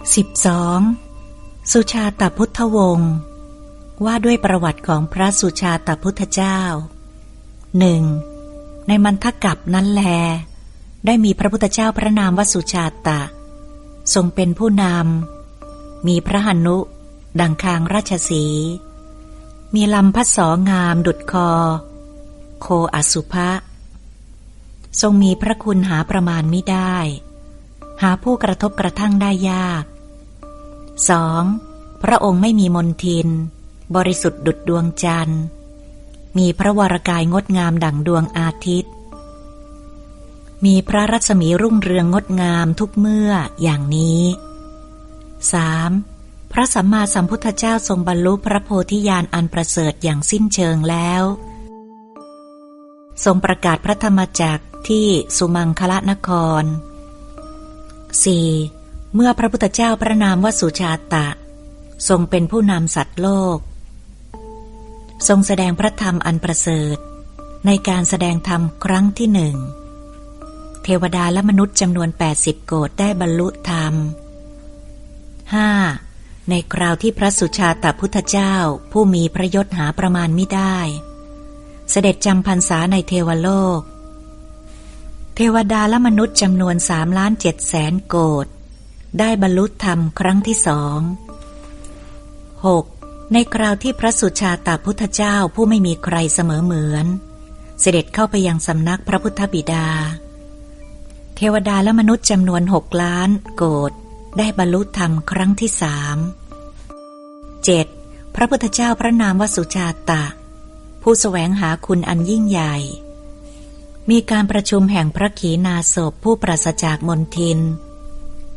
12. สุชาตพุทธวงศ์ว่าด้วยประวัติของพระสุชาตพุทธเจ้าหนึ่งในมันทกับนั้นแล ได้มีพระพุทธเจ้าพระนามวสุชาตะ ทรงเป็นผู้นำ มีพระหนุ ดังคางราชสี มีลำพัดสองามดุดคอ โคอสุภะ ทรงมีพระคุณหาประมาณไม่ได้ หาผู้กระทบกระทั่งได้ยาก 2. พระองค์ไม่มีมนทิน บริสุทธิ์ดุดดวงจันทร์ มีพระวรากายงดงามดั่งดวงอาทิตย์ มีพระรัศมีรุ่งเรืองงดงามทุกเมื่ออย่างนี้ 3. พระสัมมาสัมพุทธเจ้าทรงบรรลุพระโพธิญาณอันประเสริฐอย่างสิ้นเชิงแล้ว ทรงประกาศพระธรรมจักรที่สุมังคละนคร 4. เมื่อพระพุทธเจ้าพระนามว่าสุชาตะ ทรงเป็นผู้นำสัตว์โลก ทรงแสดงพระธรรมอันประเสริฐ ในการแสดงธรรมครั้งที่หนึ่ง เทวดาและมนุษย์จำนวน 80 โกดได้บรรลุธรรม 5. ในคราวที่พระสุชาตพุทธเจ้าผู้มีพระยศหาประมาณไม่ได้ เสด็จจำพรรษาในเทวโลก เทวดาและมนุษย์จำนวนสามล้านเจ็ดแสนโกดได้บรรลุธรรมครั้งที่สอง 6. ในคราวที่พระสุชาตาพุทธเจ้าผู้ไม่มีใครเสมอเหมือน เสด็จเข้าไปยังสำนักพระพุทธบิดา เทวดาและมนุษย์จำนวนหกล้านโกดได้บรรลุธรรมครั้งที่สาม 7. พระพุทธเจ้าพระนามวสุชาตะ ผู้สแสวงหาคุณอันยิ่งใหญ่ มีการประชุมแห่งพระขีณาสพผู้ปราศจากมนทิน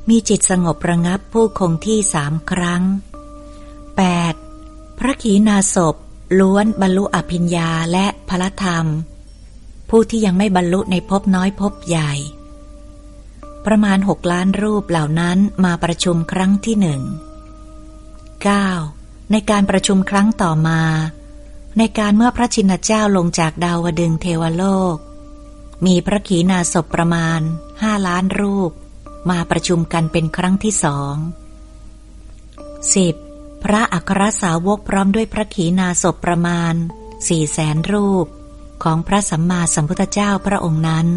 มีจิตสงบระงับผู้คงที่สามครั้ง 8. พระขีณาสพล้วนบรรลุอภิญญาและพลธรรม ผู้ที่ยังไม่บรรลุในภพน้อยภพใหญ่ ประมาณหกล้านรูปเหล่านั้นมาประชุมครั้งที่หนึ่ง 9. ในการประชุมครั้งต่อมา ในการเมื่อพระชินเจ้าลงจากดาวดึงเทวโลก มีพระขีณาสพประมาณห้าล้านรูป มาประชุมกันเป็นครั้งที่สองสิบพระอัครสาวกพร้อมด้วยพระขีณาสพประมาณสี่แสนรูป ของพระสัมมาสัมพุทธเจ้าพระองค์นั้น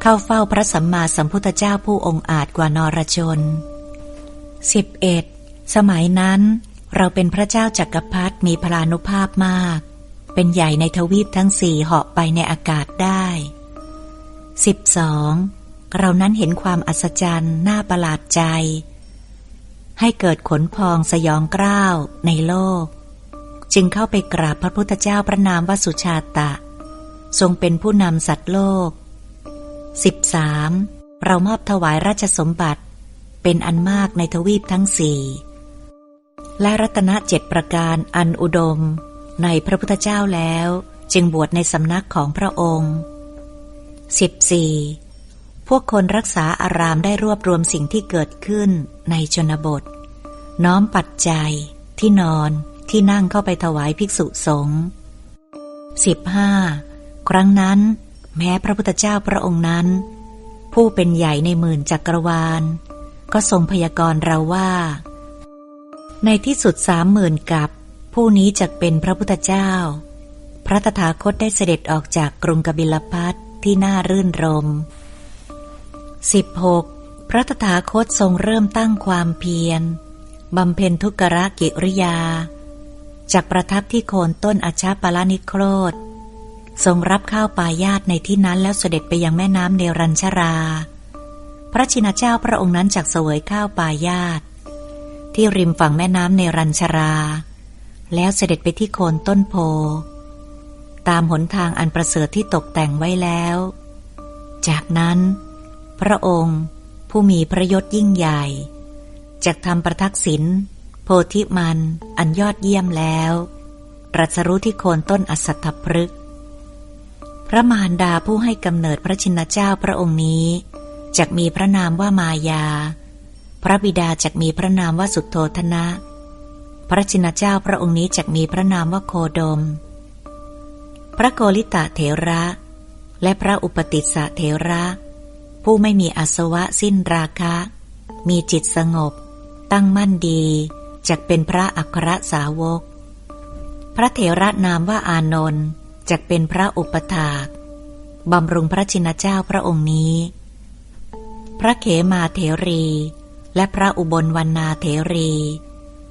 เข้าเฝ้าพระสัมมาสัมพุทธเจ้าผู้องค์อาจกว่านรชนสิบเอ็ดสมัยนั้นเราเป็นพระเจ้าจักรพรรดิมีพลานุภาพมาก เป็นใหญ่ในทวีปทั้งสี่เหาะไปในอากาศได้สิบสองเรานั้นเห็นความอัศจรรย์น่าประหลาดใจ ให้เกิดขนพองสยองกล้าวในโลก จึงเข้าไปกราบพระพุทธเจ้าพระนามวสุชาตะ ทรงเป็นผู้นำสัตว์โลก 13. เรามอบถวายราชสมบัติ เป็นอันมากในทวีปทั้งสี่และรัตนเจ็ดประการอันอุดม ในพระพุทธเจ้าแล้ว จึงบวชในสำนักของพระองค์ 14. พวกคนรักษาอารามได้รวบรวมสิ่งที่เกิดขึ้นในชนบท น้อมปัจจัย ที่นอนที่นั่งเข้าไปถวายภิกษุสงฆ์สิบห้าครั้งนั้น แม้พระพุทธเจ้าพระองค์นั้น ผู้เป็นใหญ่ในหมื่นจักรวาล ก็ทรงพยากรณ์เราว่า ในที่สุดสามหมื่นกับ ผู้นี้จะเป็นพระพุทธเจ้า พระตถาคตได้เสด็จออกจากกรุงกบิลพัทที่น่ารื่นรม 16. พระตถาคตทรงเริ่มตั้งความเพียรบำเพ็ญทุกรกิริยา จากประทับที่โคนต้นอาชาปานิโครธทรงรับข้าวปายาตในที่นั้นแล้วเสด็จไปยังแม่น้ำเนรัญชรา พระชินเจ้าพระองค์นั้นจักเสวยข้าวปายาตที่ริมฝั่งแม่น้ำเนรัญชรา แล้วเสด็จไปที่โคนต้นโพ ตามหนทางอันประเสริฐที่ตกแต่งไว้แล้ว จากนั้น พระองค์ผู้มีพระยศยิ่งใหญ่จากทำประทักษิณโพธิมันอันยอดเยี่ยมแล้วตรัสรู้ที่โคนต้นอสัตถพฤกษ์พระมารดาผู้ให้กำเนิดพระชินเจ้าพระองค์นี้จกมีพระนามว่ามายา พระบิดาจกมีพระนามว่าสุโธธนะ พระชินเจ้าพระองค์นี้จกมีพระนามว่าโคดม พระโกริตะเถระ และพระอุปติสสะเถระ ผู้ไม่มีอาสวะสิ้นราคะ มีจิตสงบ ตั้งมั่นดีจะเป็นพระอัครสาวก พระเถระนามว่าอานนท์จะเป็นพระอุปถาก บำรุงพระชินเจ้าพระองค์นี้ พระเขมาเถรี และพระอุบลวันนาเถรี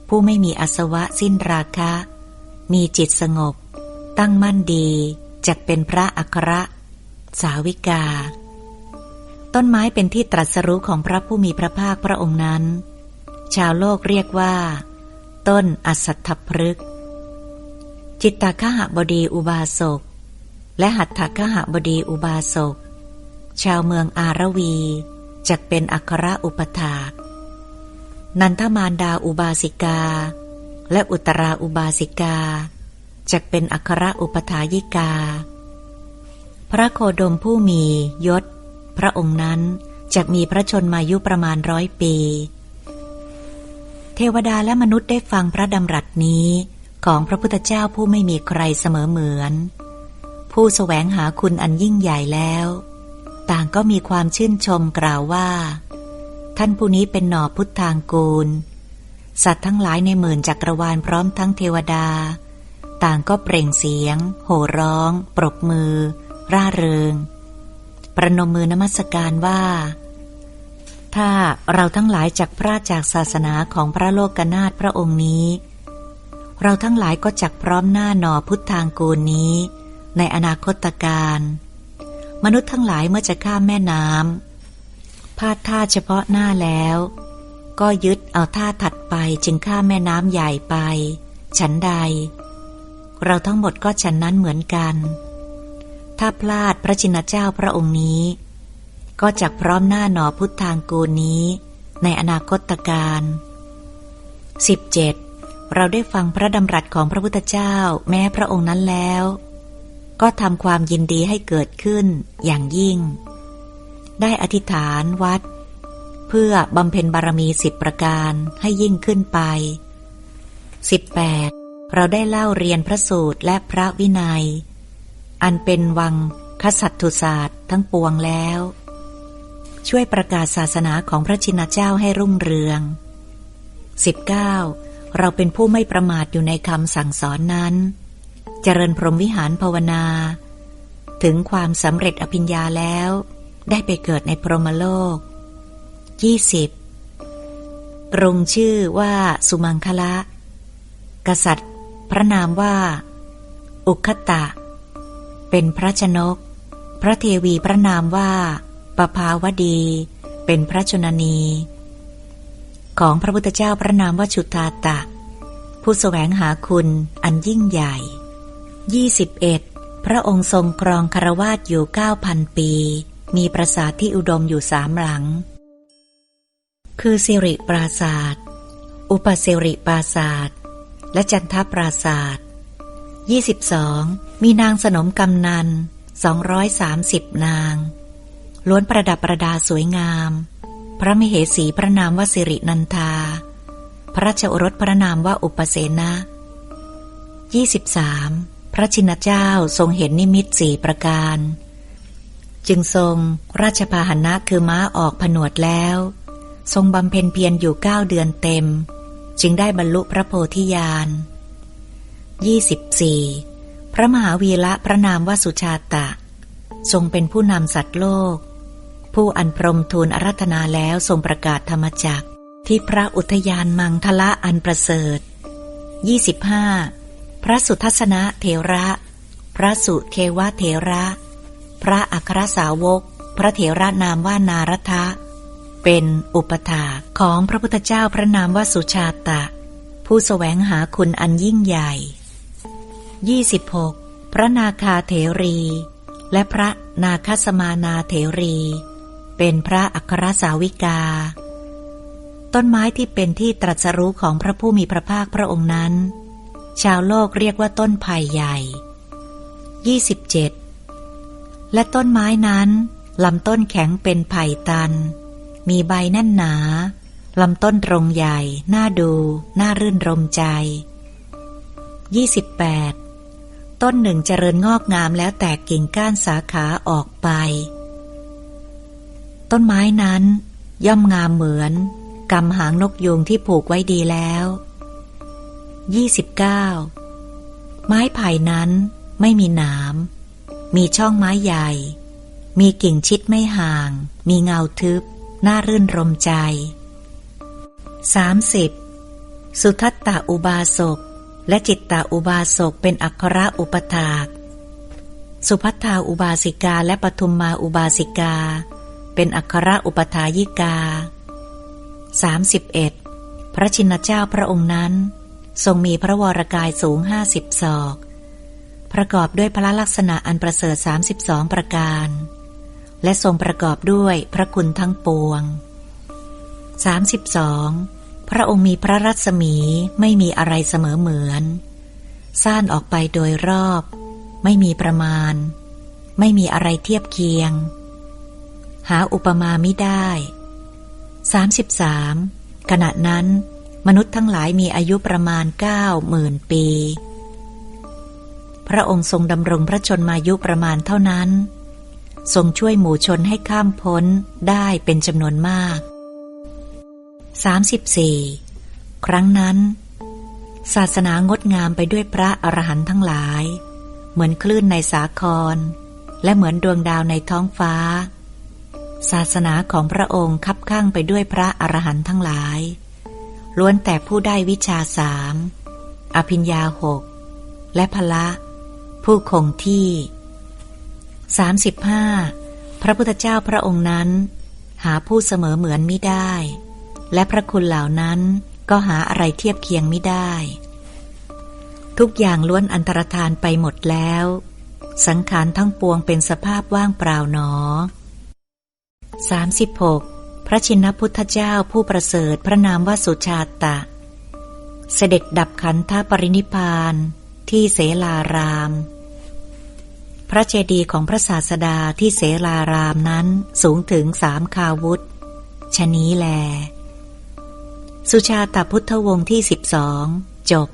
ผู้ไม่มีอสวะสิ้นราคะ มีจิตสงบ ตั้งมั่นดีจะเป็นพระอัครสาวิกา ต้นไม้เป็นที่ตรัสรู้ของพระผู้มีพระภาคพระองค์นั้น ชาวโลกเรียกว่า ต้นอสัตถพฤกษ์จิตตคหบดีอุบาสก และหัตถคหบดีอุบาสก ชาวเมืองอารวีจะเป็นอัครอุปถาก นันทมารดาอุบาสิกา และอุตราอุบาสิกาจะเป็นอัครอุปถายิกา พระโคดมผู้มียศ พระองค์นั้นจะมีพระชนมายุประมาณร้อยปี เทวดาและมนุษย์ได้ฟังพระดำรัสนี้ของพระพุทธเจ้าผู้ไม่มีใครเสมอเหมือน ผู้สแสวงหาคุณอันยิ่งใหญ่แล้ว ต่างก็มีความชื่นชมกล่าวว่า ท่านผู้นี้เป็นหน่อพุทธางกูล สัตว์ทั้งหลายในหมื่นจักรวาลพร้อมทั้งเทวดา ต่างก็เปล่งเสียง โห่ร้อง ปรบมือ ร่าเริง ประนมมือนมัสการว่า ถ้าเราทั้งหลายจากพระจากศาสนาของพระโลกนาถพระองค์นี้ เราทั้งหลายก็จักพร้อมหน้าหนอพุทธางกูลนี้ ในอนาคตการ มนุษย์ทั้งหลายเมื่อจะข้ามแม่น้ำ พลาดท่าเฉพาะหน้าแล้ว ก็ยึดเอาท่าถัดไปจึงข้ามแม่น้ำใหญ่ไป ฉันใด เราทั้งหมดก็ฉันนั้นเหมือนกัน ถ้าพลาดพระจินเจ้าพระองค์นี้ ก็จักพร้อมหน้าหนอพุทธางกูนี้ ในอนาคตการสิบเจ็ดเราได้ฟังพระดำรัสของพระพุทธเจ้าแม้พระองค์นั้นแล้ว ก็ทำความยินดีให้เกิดขึ้นอย่างยิ่ง ได้อธิษฐานวัด เพื่อบำเพ็ญบารมีสิบประการให้ยิ่งขึ้นไป 18. เราได้เล่าเรียนพระสูตรและพระวินัย อันเป็นวังคสัตตุศาสตร์ทั้งปวงแล้ว ช่วยประกาศศาสนาของพระชินเจ้าให้รุ่งเรือง 19. เราเป็นผู้ไม่ประมาทอยู่ในคำสั่งสอนนั้น เจริญพรหมวิหารภาวนา ถึงความสำเร็จอภิญญาแล้ว ได้ไปเกิดในพรหมโลก 20. รงชื่อว่าสุมังคละ กษัตริย์ พระนามว่า อุคตะ เป็นพระชนก พระเทวีพระนามว่าปภาวดี เป็นพระชนนี ของพระพุทธเจ้าพระนามว่าชุตาตะ ผู้สแสวงหาคุณอันยิ่งใหญ่ 21. พระองค์ทรงครองคารวาสอยู่เก้าพันปี มีปราสาทที่อุดมอยู่สามหลัง คือสิริปราศาสตร์อุปสิริปราศาสตร์และจันทปราศาสตร์ 22. มีนางสนมกำนัน 230 นาง ล้วนประดับประดาสวยงาม พระมเหสีพระนามว่าสิรินันทา พระราชโอรสพระนามว่าอุปเสนะ 23. พระชินเจ้าทรงเห็นนิมิตสี่ประการ จึงทรงราชพาหนะคือม้าออกผนวดแล้ว ทรงบำเพ็ญเพียรอยู่เก้าเดือนเต็ม จึงได้บรรลุพระโพธิญาณ 24. พระมหาวีระพระนามวาสุชาตะ ทรงเป็นผู้นำสัตว์โลก ผู้อันพรมทูลอารัธนาแล้วทรงประกาศธรรมจักที่พระอุทยานมังทละอันประเสริฐ 25. พระสุทัศนะเทระ พระสุเทวเทระ พระอัครสาวก พระเถระนามว่านารทะ เป็นอุปถาของพระพุทธเจ้าพระนามว่าสุชาตะ ผู้สแสวงหาคุณอันยิ่งใหญ่ 26. พระนาคาเถรี และพระนาคสมานาเถรี เป็นพระอัครสาวิกา ต้นไม้ที่เป็นที่ตรัสรู้ของพระผู้มีพระภาคพระองค์นั้น ชาวโลกเรียกว่าต้นไผ่ใหญ่ 27 และต้นไม้นั้นลำต้นแข็งเป็นไผ่ตัน มีใบแน่นหนาลำต้นตรงใหญ่ น่าดู น่ารื่นรมใจ 28 ต้นหนึ่งเจริญงอกงามแล้วแตกกิ่งก้านสาขาออกไป ต้นไม้นั้น ย่อมงามเหมือนกำหางนกยูงที่ผูกไว้ดีแล้ว 29. ไม้ไผ่นั้นไม่มีหนาม มีช่องไม้ใหญ่ มีกิ่งชิดไม่ห่าง มีเงาทึบ น่ารื่นรมใจ 30. สุทัตตาอุบาสก และจิตตาอุบาสกเป็นอัคระอุปถาก สุพัทธาอุบาสิกาและปทุมมาอุบาสิกา เป็นอัคระอุปถายิกา 31. พระชินเจ้าพระองค์นั้น ทรงมีพระวรกายสูงห้าสิบศอก ประกอบด้วยพระลักษณะอันประเสริฐสามสิบสองประการ และทรงประกอบด้วยพระคุณทั้งปวง 32. พระองค์มีพระรัศมีไม่มีอะไรเสมอเหมือน ซ่านออกไปโดยรอบ ไม่มีประมาณ ไม่มีอะไรเทียบเคียง หาอุปมาไม่ได้ 33. ขณะนั้น มนุษย์ทั้งหลายมีอายุประมาณเก้าหมื่นปี พระองค์ทรงดำรงพระชนมายุประมาณเท่านั้น ทรงช่วยหมู่ชนให้ข้ามพ้นได้เป็นจำนวนมาก 34. ครั้งนั้น ศาสนางดงามไปด้วยพระอรหันต์ทั้งหลาย เหมือนคลื่นในสาคร และเหมือนดวงดาวในท้องฟ้า ศาสนาของพระองค์คับข้างไปด้วยพระอรหันต์ทั้งหลาย ล้วนแต่ผู้ได้วิชาสามอภิญญาหกและพละ ผู้คงที่ 35. พระพุทธเจ้าพระองค์นั้น หาผู้เสมอเหมือนไม่ได้ และพระคุณเหล่านั้นก็หาอะไรเทียบเคียงไม่ได้ ทุกอย่างล้วนอันตรธานไปหมดแล้ว สังขารทั้งปวงเป็นสภาพว่างเปล่าหนอ 36. พระชินพุทธเจ้าผู้ประเสริฐพระนามว่าสุชาตะ เสด็จดับขันธปรินิพพาน ที่เสลาราม พระเจดีย์ของพระศาสดาที่เสลารามนั้นสูงถึงสามคาวุธ ชนี้แล สุชาตพุทธวงศ์ที่สิบสองจบ